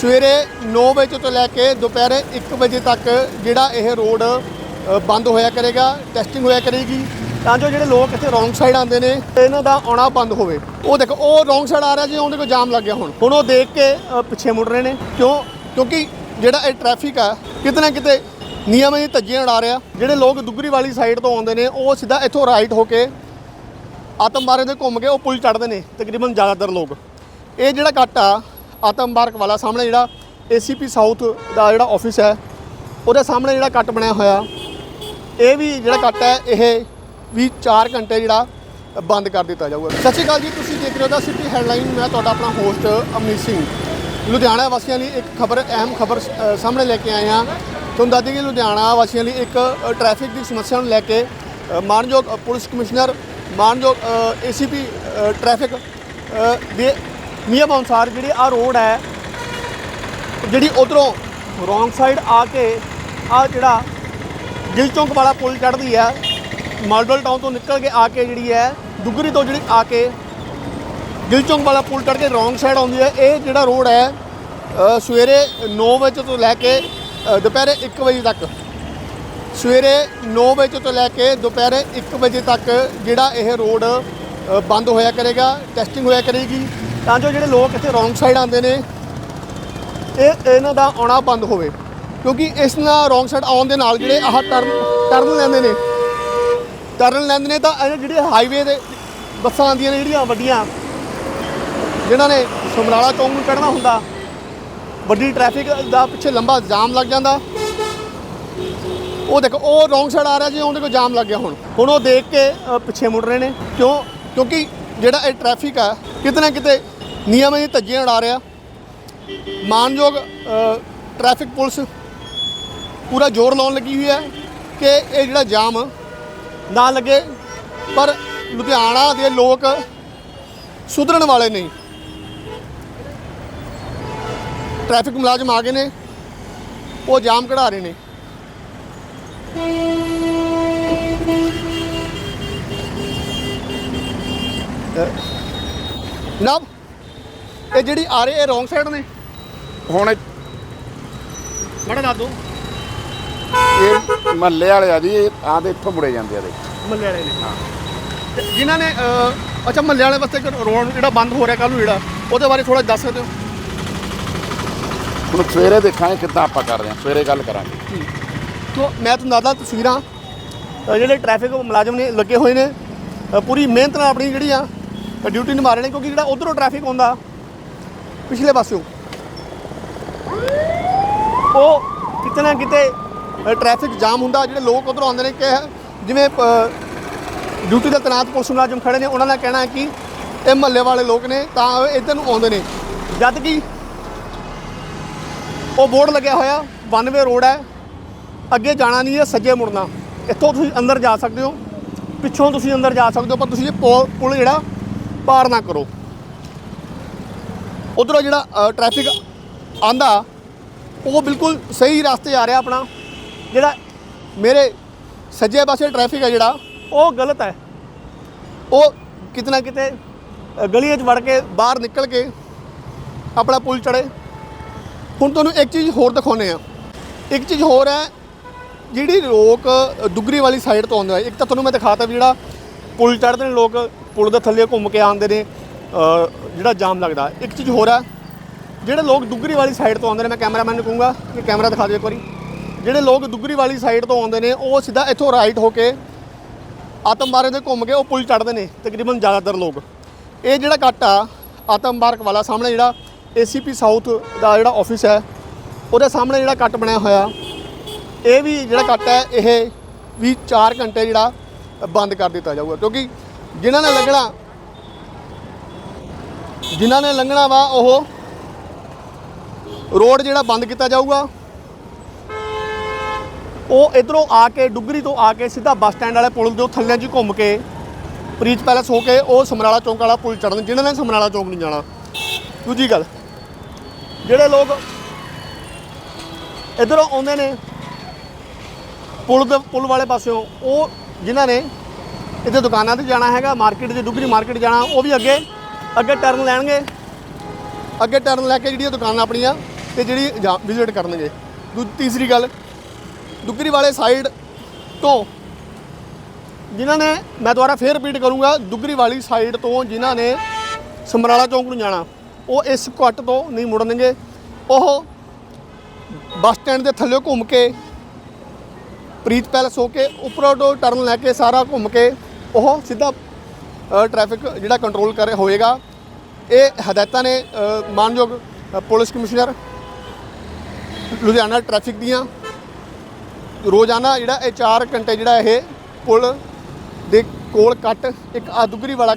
ਸਵੇਰੇ 9 ਵਜੇ ਤੋਂ ਲੈ ਕੇ ਦੁਪਹਿਰੇ 1 ਵਜੇ ਤੱਕ ਜਿਹੜਾ ਇਹ ਰੋਡ ਬੰਦ ਹੋਇਆ ਕਰੇਗਾ ਟੈਸਟਿੰਗ ਹੋਇਆ ਕਰੇਗੀ। ਤਾਂ ਜੋ ਜਿਹੜੇ ਲੋਕ ਇੱਥੇ ਰੋਂਗ ਸਾਈਡ ਆਉਂਦੇ ਨੇ ਤੇ ਇਹਨਾਂ ਦਾ ਆਉਣਾ ਬੰਦ ਹੋਵੇ। ਉਹ ਦੇਖੋ, ਉਹ ਰੋਂਗ ਸਾਈਡ ਆ ਰਿਹਾ ਜੀ, ਉਹਦੇ ਕੋਲ ਜਾਮ ਲੱਗ ਗਿਆ ਹੁਣ। ਹੁਣ ਉਹ ਦੇਖ ਕੇ ਪਿੱਛੇ ਮੁੜ ਰਹੇ ਨੇ। ਕਿਉਂ? ਕਿਉਂਕਿ ਜਿਹੜਾ ਇਹ ਟ੍ਰੈਫਿਕ ਆ, ਕਿਤੇ ਨਾ ਕਿਤੇ ਨਿਯਮਾਂ ਦੀ ਧੱਜੀਆਂ ਉਡਾ ਰਿਹਾ। ਜਿਹੜੇ ਲੋਕ ਦੁੱਗਰੀ ਵਾਲੀ ਸਾਈਡ ਤੋਂ ਆਉਂਦੇ ਨੇ, ਉਹ ਸਿੱਧਾ ਇੱਥੋਂ ਰਾਈਟ ਹੋ ਕੇ ਆਤਮਬਾਰੇ ਦੇ ਘੁੰਮ ਕੇ ਉਹ ਪੁਲ ਚੜ੍ਹਦੇ ਨੇ, ਤਕਰੀਬਨ ਜ਼ਿਆਦਾਤਰ ਲੋਕ। ਇਹ ਜਿਹੜਾ ਕੱਟ ਆ ਆਤਮ ਬਾਰਕ ਵਾਲਾ ਸਾਹਮਣੇ ਜਿਹੜਾ ACP ਸਾਊਥ ਦਾ ਜਿਹੜਾ ਆਫਿਸ ਹੈ ਉਹਦੇ ਸਾਹਮਣੇ ਜਿਹੜਾ ਕੱਟ ਬਣਿਆ ਹੋਇਆ। ਇਹ ਵੀ ਜਿਹੜਾ ਕੱਟ ਹੈ ਇਹ ਵੀ 4 ਘੰਟੇ ਜਿਹੜਾ ਬੰਦ ਕਰ ਦਿੱਤਾ ਜਾਊਗਾ। ਸਤਿ ਸ਼੍ਰੀ ਅਕਾਲ ਜੀ ਤੁਸੀਂ ਦੇਖ ਰਹੇ ਹੋ ਦਾ ਸਿਟੀ ਹੈਡਲਾਈਨ ਮੈਂ ਤੁਹਾਡਾ ਆਪਣਾ ਹੋਸਟ ਅਮਨੀਤ ਸਿੰਘ। ਲੁਧਿਆਣਾ ਵਾਸੀਆਂ ਲਈ ਇੱਕ ਖਬਰ ਅਹਿਮ ਖਬਰ ਅ, ਸਾਹਮਣੇ ਲੈ ਕੇ ਆਏ ਹਾਂ। ਤੁਹਾਨੂੰ ਦੱਸ ਦਈਏ ਕਿ ਲੁਧਿਆਣਾ ਵਾਸੀਆਂ ਲਈ ਇੱਕ ਅ, ਟ੍ਰੈਫਿਕ ਦੀ ਸਮੱਸਿਆ ਨੂੰ ਲੈ ਕੇ ਅ, ਮਾਨਯੋਗ ਪੁਲਿਸ ਕਮਿਸ਼ਨਰ ਮਾਨਯੋਗ ਏਸੀਪੀ ਟ੍ਰੈਫਿਕ ਅ, ਦੇ ਨਿਯਮ ਅਨੁਸਾਰ ਜਿਹੜੀ ਆ ਰੋਡ ਹੈ, ਜਿਹੜੀ ਉਧਰੋਂ ਰੋਂਗ ਸਾਈਡ ਆ ਕੇ ਆ ਜਿਹੜਾ ਗਿਲ ਚੌਂਕ ਵਾਲਾ ਪੁਲ ਚੜ੍ਹਦੀ ਹੈ ਮਾਡਲ ਟਾਊਨ ਤੋਂ ਨਿਕਲ ਕੇ ਆ ਕੇ ਜਿਹੜੀ ਹੈ, ਦੁੱਗਰੀ ਤੋਂ ਜਿਹੜੀ ਆ ਕੇ ਗਿਲ ਚੌਂਕ ਵਾਲਾ ਪੁਲ ਚੜ੍ਹ ਕੇ ਰੋਂਗ ਸਾਈਡ ਆਉਂਦੀ ਹੈ। ਇਹ ਜਿਹੜਾ ਰੋਡ ਹੈ ਸਵੇਰੇ 9 ਵਜੇ ਤੋਂ ਲੈ ਕੇ ਦੁਪਹਿਰੇ 1 ਵਜੇ ਤੱਕ। ਸਵੇਰੇ 9 ਵਜੇ ਤੋਂ ਲੈ ਕੇ ਦੁਪਹਿਰੇ 1 ਵਜੇ ਤੱਕ ਜਿਹੜਾ ਇਹ ਰੋਡ ਬੰਦ ਹੋਇਆ ਕਰੇਗਾ ਟੈਸਟਿੰਗ ਹੋਇਆ ਕਰੇਗੀ। ਤਾਂ ਜੋ ਜਿਹੜੇ ਲੋਕ ਇੱਥੇ ਰੋਂਗ ਸਾਈਡ ਆਉਂਦੇ ਨੇ, ਇਹ, ਇਹਨਾਂ ਦਾ ਆਉਣਾ ਬੰਦ ਹੋਵੇ। ਕਿਉਂਕਿ ਇਸ ਨਾਲ ਰੋਂਗ ਸਾਈਡ ਆਉਣ ਦੇ ਨਾਲ ਜਿਹੜੇ ਆਹ ਟਰਨ ਟਰਨ ਲੈਂਦੇ ਨੇ ਟਰਨ ਲੈਂਦੇ ਨੇ ਤਾਂ ਇਹ ਜਿਹੜੇ ਹਾਈਵੇ ਦੇ ਬੱਸਾਂ ਆਉਂਦੀਆਂ ਨੇ, ਜਿਹੜੀਆਂ ਵੱਡੀਆਂ, ਜਿਨ੍ਹਾਂ ਨੇ ਸਮਰਾਲਾ ਚੌਂਕ ਨੂੰ ਚੜ੍ਹਨਾ ਹੁੰਦਾ, ਵੱਡੀ ਟ੍ਰੈਫਿਕ ਦਾ ਪਿੱਛੇ ਲੰਬਾ ਜਾਮ ਲੱਗ ਜਾਂਦਾ। ਉਹ ਦੇਖੋ, ਉਹ ਰੋਂਗ ਸਾਈਡ ਆ ਰਿਹਾ ਜੀ, ਉਹਦੇ ਕੋਲ ਜਾਮ ਲੱਗ ਗਿਆ ਹੁਣ। ਹੁਣ ਉਹ ਦੇਖ ਕੇ ਪਿੱਛੇ ਮੁੜ ਰਹੇ ਨੇ। ਕਿਉਂ? ਕਿਉਂਕਿ ਜਿਹੜਾ ਇਹ ਟ੍ਰੈਫਿਕ ਆ ਕਿਤੇ ਨਾ ਕਿਤੇ ਨਿਯਮਾਂ ਦੀ ਧੱਜੀਆਂ ਉਡਾ ਰਿਹਾ। ਮਾਨਯੋਗ ਅ, ਟ੍ਰੈਫਿਕ ਪੁਲਿਸ ਪੂਰਾ ਜ਼ੋਰ ਲਾਉਣ ਲੱਗੀ ਹੋਈ ਹੈ ਕਿ ਇਹ ਜਿਹੜਾ ਜਾਮ ਨਾ ਲੱਗੇ ਪਰ ਲੁਧਿਆਣਾ ਦੇ ਲੋਕ ਸੁਧਰਨ ਵਾਲੇ ਨਹੀਂ। ਟ੍ਰੈਫਿਕ ਮੁਲਾਜ਼ਮ ਆ ਗਏ ਨੇ ਉਹ ਜਾਮ ਕਢਾ ਰਹੇ ਨੇ। ਨਬ ਇਹ ਜਿਹੜੀ ਆ ਰਹੇ ਇਹ ਰੋਂਗ ਸਾਈਡ ਨੇ? ਹੁਣ ਮੜਾ ਦੱਸ ਦੋ। ਇਹ ਮਹੱਲੇ ਵਾਲੇ ਆ ਜੀ ਆਹ ਦੇ ਇੱਥੋਂ ਮੁੜੇ ਜਾਂਦੇ ਆ ਦੇ ਮੱਲੇ ਵਾਲੇ ਨੇ। ਤੇ ਜਿਨ੍ਹਾਂ ਨੇ ਅਹ, ਅੱਛਾ ਮੱਲੇ ਵਾਲੇ ਵਾਸਤੇ ਇੱਕ ਰੋਡ ਜਿਹੜਾ ਬੰਦ ਹੋ ਰਿਹਾ ਕੱਲ ਨੂੰ ਜਿਹੜਾ ਉਹਦੇ ਬਾਰੇ ਥੋੜਾ ਦੱਸ ਸਕਦੇ ਹੋ? ਹੁਣ ਸਵੇਰੇ ਦੇਖਾਂਗੇ ਕਿੱਦਾਂ ਆਪਾਂ ਕਰਦੇ ਹਾਂ ਸਵੇਰੇ ਗੱਲ ਕਰਾਂਗੇ। ਤੋ ਮੈਂ ਤੁਹਾਨੂੰ ਦੱਸਦਾ ਤਸਵੀਰਾਂ। ਅ, ਜਿਹੜੇ ਟ੍ਰੈਫਿਕ ਮੁਲਾਜ਼ਮ ਨੇ ਲੱਗੇ ਹੋਏ ਨੇ। ਅ, ਪੂਰੀ ਮਿਹਨਤ ਨਾਲ ਆਪਣੀ ਜਿਹੜੀ ਆ ਡਿਊਟੀ ਨਿਭਾ ਰਹੇ ਨੇ, ਕਿਉਂਕਿ ਜਿਹੜਾ ਉਧਰੋਂ ਟ੍ਰੈਫਿਕ ਆਉਂਦਾ, ਪਿਛਲੇ ਪਾਸਿਓਂ, ਉਹ ਕਿਤੇ ਨਾ ਕਿਤੇ ਟ੍ਰੈਫਿਕ ਜਾਮ ਹੁੰਦਾ, ਜਿਹੜੇ ਲੋਕ ਉਧਰੋਂ ਆਉਂਦੇ ਨੇ, ਕਿ ਜਿਵੇਂ ਡਿਊਟੀ ਦਾ ਤੈਨਾਤ ਪੁਲਿਸ ਮੁਲਾਜ਼ਮ ਖੜੇ ਨੇ, ਉਹਨਾਂ ਦਾ ਕਹਿਣਾ ਹੈ ਕਿ ਇਹ ਮਹੱਲੇ ਵਾਲੇ ਲੋਕ ਨੇ, ਤਾਂ ਇੱਧਰ ਨੂੰ ਆਉਂਦੇ ਨੇ। ਜਦ ਕਿ ਉਹ ਬੋਰਡ ਲੱਗਿਆ ਹੋਇਆ 92 ਰੋਡ ਹੈ, ਅੱਗੇ ਜਾਣਾ ਨਹੀਂ ਹੈ, ਸੱਜੇ ਮੁੜਨਾ। ਇੱਥੋਂ ਤੁਸੀਂ ਅੰਦਰ ਜਾ ਸਕਦੇ ਹੋ, ਪਿੱਛੋਂ ਤੁਸੀਂ ਅੰਦਰ ਜਾ ਸਕਦੇ ਹੋ, ਪਰ ਤੁਸੀਂ ਇਹ ਪੁ- ਪੁਲ ਜਿਹੜਾ ਪਾਰ ਨਾ ਕਰੋ। ਉਧਰੋਂ ਜਿਹੜਾ ਟ੍ਰੈਫਿਕ ਆਂਦਾ, ਉਹ ਬਿਲਕੁਲ ਸਹੀ ਰਸਤੇ ਆ ਰਿਹਾ ਆਪਣਾ। ਜਿਹੜਾ ਮੇਰੇ ਸੱਜੇ ਪਾਸੇ ਟ੍ਰੈਫਿਕ ਹੈ ਜਿਹੜਾ, ਉਹ ਗਲਤ ਹੈ। ਉਹ ਕਿਤੇ ਨਾ ਕਿਤੇ ਗਲੀ ਗਲੀਆਂ 'ਚ ਵੜ ਕੇ ਬਾਹਰ ਨਿਕਲ ਕੇ ਆਪਣਾ ਪੁਲ ਚੜੇ ਹੁਣ ਤੁਹਾਨੂੰ ਇੱਕ ਚੀਜ਼ ਹੋਰ ਦਿਖਾਉਂਦੇ ਆ ਇੱਕ ਚੀਜ਼ ਹੋਰ ਹੈ, ਜਿਹੜੀ ਲੋਕ ਦੁਗਰੀ ਵਾਲੀ ਸਾਈਡ ਤੋਂ ਆਉਂਦੇ ਆ। ਇੱਕ ਤਾਂ ਤੁਹਾਨੂੰ ਮੈਂ ਦਿਖਾਤਾ ਵੀ ਜਿਹੜਾ ਪੁਲ ਚੜ੍ਹਦੇ ਨੇ ਲੋਕ ਪੁਲ ਦੇ ਥੱਲੇ ਘੁੰਮ ਕੇ ਆਉਂਦੇ ਨੇ ਜਿਹੜਾ ਜਾਮ ਲੱਗਦਾ। ਇੱਕ ਚੀਜ਼ ਹੋਰ ਹੈ ਜਿਹੜੇ ਲੋਕ ਦੁੱਗਰੀ ਵਾਲੀ ਸਾਈਡ ਤੋਂ ਆਉਂਦੇ ਨੇ, ਮੈਂ ਕੈਮਰਾਮੈਨ ਨੂੰ ਕਹੂੰਗਾ ਕਿ ਕੈਮਰਾ ਦਿਖਾ ਦਿਓ ਇੱਕ ਵਾਰੀ। ਜਿਹੜੇ ਲੋਕ ਦੁੱਗਰੀ ਵਾਲੀ ਸਾਈਡ ਤੋਂ ਆਉਂਦੇ ਨੇ, ਉਹ ਸਿੱਧਾ ਇੱਥੋਂ ਰਾਈਟ ਹੋ ਕੇ ਆਤਮਬਾਰੇ ਦੇ ਘੁੰਮ ਕੇ ਉਹ ਪੁਲ ਚੜ੍ਹਦੇ ਨੇ, ਤਕਰੀਬਨ ਜ਼ਿਆਦਾਤਰ ਲੋਕ। ਇਹ ਜਿਹੜਾ ਕੱਟ ਆ, ਆਤਮਬਾਰਕ ਵਾਲਾ, ਸਾਹਮਣੇ ਜਿਹੜਾ ACP ਸਾਊਥ ਦਾ ਜਿਹੜਾ ਆਫਿਸ ਹੈ, ਉਹਦੇ ਸਾਹਮਣੇ ਜਿਹੜਾ ਕੱਟ ਬਣਿਆ ਹੋਇਆ। ਇਹ ਵੀ ਜਿਹੜਾ ਕੱਟ ਹੈ, ਇਹ ਵੀ 4 ਘੰਟੇ ਜਿਹੜਾ ਬੰਦ ਕਰ ਦਿੱਤਾ ਜਾਊਗਾ, ਕਿਉਂਕਿ ਜਿਨ੍ਹਾਂ ਨੇ ਲੰਘਣਾ। ਜਿਨ੍ਹਾਂ ਨੇ ਲੰਘਣਾ ਵਾ, ਉਹ ਰੋਡ ਜਿਹੜਾ ਬੰਦ ਕੀਤਾ ਜਾਊਗਾ। ਉਹ ਇਧਰੋਂ ਆ ਕੇ, ਡੁੱਗਰੀ ਤੋਂ ਆ ਕੇ ਸਿੱਧਾ ਬੱਸ ਸਟੈਂਡ ਵਾਲੇ ਪੁਲ ਦੇ ਥੱਲੇ 'ਚ ਘੁੰਮ ਕੇ, ਪ੍ਰੀਤ ਪੈਲੇਸ ਹੋ ਕੇ ਉਹ ਸਮਰਾਲਾ ਚੌਂਕ ਵਾਲਾ ਪੁਲ ਚੜ੍ਹਨ। ਜਿਨ੍ਹਾਂ ਨੇ ਸਮਰਾਲਾ ਚੌਂਕ ਨਹੀਂ ਜਾਣਾ। ਦੂਜੀ ਗੱਲ, ਜਿਹੜੇ ਲੋਕ ਇਧਰੋਂ ਆਉਂਦੇ ਨੇ, ਪੁਲ ਦੇ ਪੁਲ ਵਾਲੇ ਪਾਸਿਓਂ, ਉਹ ਜਿਨ੍ਹਾਂ ਨੇ ਇੱਥੇ ਦੁਕਾਨਾਂ ਤੇ ਜਾਣਾ ਹੈਗਾ ਮਾਰਕੀਟ 'ਚ ਡੁਗਰੀ ਮਾਰਕੀਟ ਜਾਣਾ, ਉਹ ਵੀ ਅੱਗੇ ਅੱਗੇ ਟਰਨ ਲੈਣਗੇ। ਅੱਗੇ ਟਰਨ ਲੈ ਕੇ ਜਿਹੜੀਆਂ ਦੁਕਾਨਾਂ ਆਪਣੀਆਂ, ਤੇ ਜਿਹੜੀ ਵਿਜ਼ਿਟ ਕਰਨਗੇ। ਦੂ, ਤੀਸਰੀ ਗੱਲ, ਦੁੱਗਰੀ ਵਾਲੇ ਸਾਈਡ ਤੋਂ ਜਿਨ੍ਹਾਂ ਨੇ, ਮੈਂ ਦੁਬਾਰਾ ਫੇਰ ਰਿਪੀਟ ਕਰੂੰਗਾ, ਦੁੱਗਰੀ ਵਾਲੀ ਸਾਈਡ ਤੋਂ ਜਿਨ੍ਹਾਂ ਨੇ ਸਮਰਾਲਾ ਚੌਂਕ ਨੂੰ ਜਾਣਾ, ਉਹ ਇਸ ਕੱਟ ਤੋਂ ਨਹੀਂ ਮੁੜਨਗੇ। ਉਹ ਬੱਸ ਸਟੈਂਡ ਦੇ ਥੱਲੇ ਘੁੰਮ ਕੇ, ਪ੍ਰੀਤ ਪੈਲਸ ਹੋ ਕੇ, ਉੱਪਰੋਂ ਟਰਨ ਲੈ ਕੇ ਸਾਰਾ ਘੁੰਮ ਕੇ ਉਹ ਸਿੱਧਾ ਟ੍ਰੈਫਿਕ ਜਿਹੜਾ ਕੰਟਰੋਲ ਕਰ ਹੋਏਗਾ। ਇਹ ਹਦਾਇਤਾਂ ਨੇ ਮਾਨਯੋਗ ਪੁਲਿਸ ਕਮਿਸ਼ਨਰ ਲੁਧਿਆਣਾ ਟ੍ਰੈਫਿਕ ਦੀਆਂ। ਰੋਜ਼ਾਨਾ ਜਿਹੜਾ ਇਹ 4 ਘੰਟੇ ਜਿਹੜਾ ਇਹ ਪੁਲ ਦੇ ਕੋਲ ਕੱਟ, ਇੱਕ ਆਦੁਗਰੀ ਵਾਲਾ ਕੱਟ